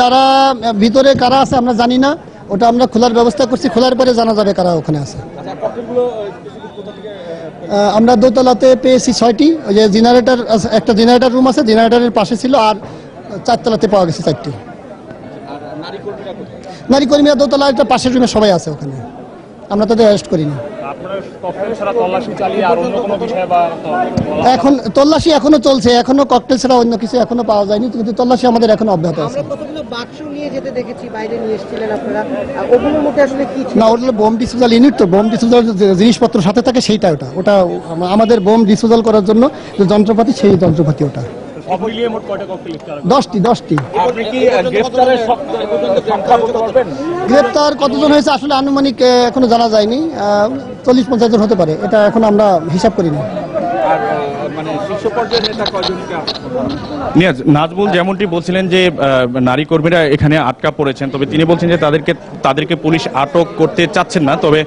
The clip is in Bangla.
যারা ভিতরে কারা আছে আমরা জানি না। ওটা আমরা খোলার ব্যবস্থা করছি খোলার পরে জানা যাবে কারা ওখানে আছে। আমরা দোতলাতে পেয়েছি ছয়টি। ওই যে জেনারেটর একটা জেনারেটর রুম আছে জেনারেটরের পাশে ছিল আর চারতলাতে পাওয়া গেছে চারটি। নারী কর্মীরা দোতলা একটা পাশের রুমে সবাই আছে ওখানে। আমরা তাদের অ্যারেস্ট করিনি। এখন তল্লাশি এখনও চলছে এখনও ককটেল ছাড়া অন্য কিছু এখনও পাওয়া যায়নি কিন্তু তল্লাশি আমাদের এখনও অব্যাহত আছে। না ওটা বোম ডিসপোজাল ইউনিট তো বোম ডিসপোজাল জিনিসপত্র সাথে থাকে সেইটা ওটা। ওটা আমাদের বোম ডিসপোজাল করার জন্য যে যন্ত্রপাতি সেই যন্ত্রপাতি ওটা। দশটি দশটি। আপনি কি গ্রেফতারের সংখ্যা বলতে পারবেন? গ্রেপ্তার কতজন হয়েছে আসলে আনুমানিক এখনও জানা যায়নি। চল্লিশ পঞ্চাশ জন হতে পারে। এটা এখন আমরা হিসাব করিনি নিয়াজ নাজবুল যেমনটি বলছিলেন যে আহ, নারী কর্মীরা এখানে আটকা পড়েছেন তবে তিনি বলছেন যে তাদেরকে তাদেরকে পুলিশ আটক করতে চাচ্ছেন না তবে